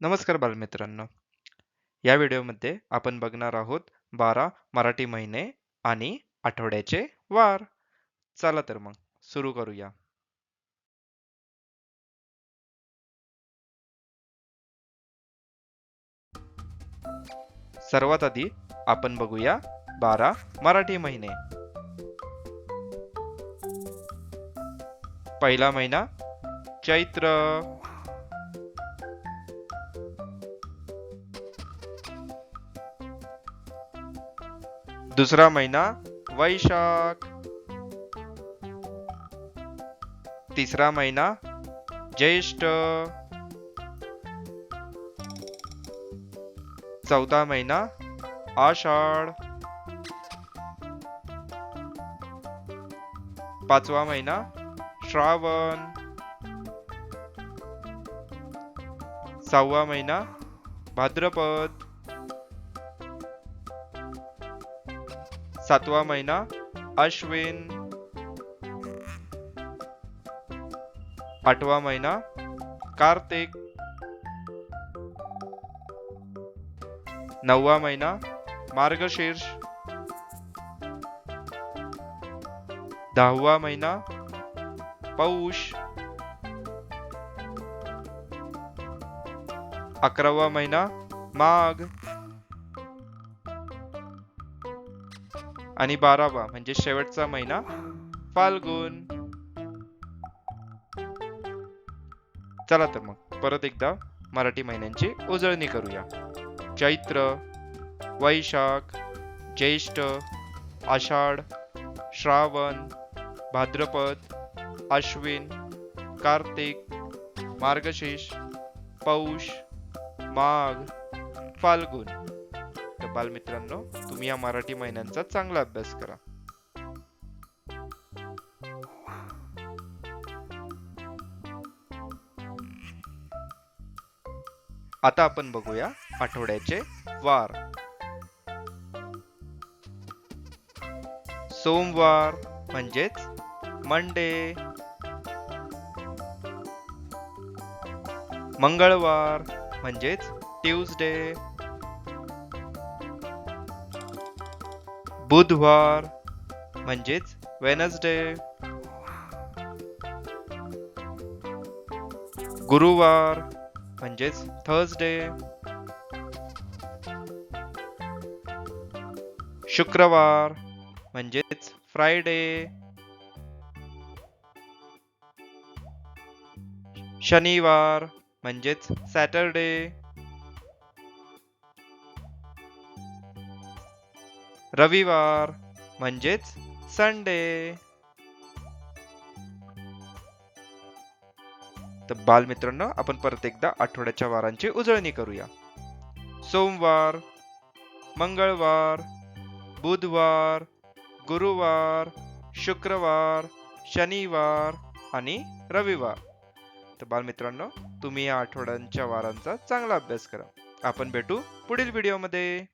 नमस्कार बालमित्रांनो. या व्हिडिओमध्ये आपण बघणार आहोत बारा मराठी महिने आणि आठवड्याचे वार. चला तर मग सुरू करूया. सर्वात आधी आपण बघूया बारा मराठी महिने. पहिला महिना. चैत्र. दुसरा महिना वैशाख. तिसरा महिना ज्येष्ठ. चौथा महिना आषाढ. पाचवा महिना श्रावण. सहावा महिना भाद्रपद. सातवा महिना अश्विन. आठवा महिना कार्तिक. नववा महिना मार्गशीर्ष. दहावा महिना पौष अकरावा महिना माघ. आणि बारावा म्हणजे शेवटचा महिना फाल्गुन. चला तर मग परत एकदा मराठी महिन्यांची उजळणी करूया. चैत्र वैशाख ज्येष्ठ आषाढ श्रावण भाद्रपद अश्विन कार्तिक मार्गशीर्ष पौष माघ फाल्गुन. तर बालमित्रांनो तुम्ही या मराठी महिन्यांचा चांगला अभ्यास करा. आता आपण बघूया आठवड्याचे वार. सोमवार म्हणजेच मंडे. मंगळवार म्हणजेच ट्यूजडे. बुधवार म्हणजेच वेनसडे. गुरुवार म्हणजेच थर्सडे. शुक्रवार म्हणजेच फ्रायडे. शनिवार म्हणजेच सॅटरडे. रविवार म्हणजेच संडे. तर बालमित्रांनो आपण परत एकदा आठवड्याच्या वारांची उजळणी करूया. सोमवार मंगळवार बुधवार गुरुवार शुक्रवार शनिवार आणि रविवार. तर बालमित्रांनो तुम्ही या आठवड्यांच्या वारांचा चांगला अभ्यास करा. आपण भेटू पुढील व्हिडिओमध्ये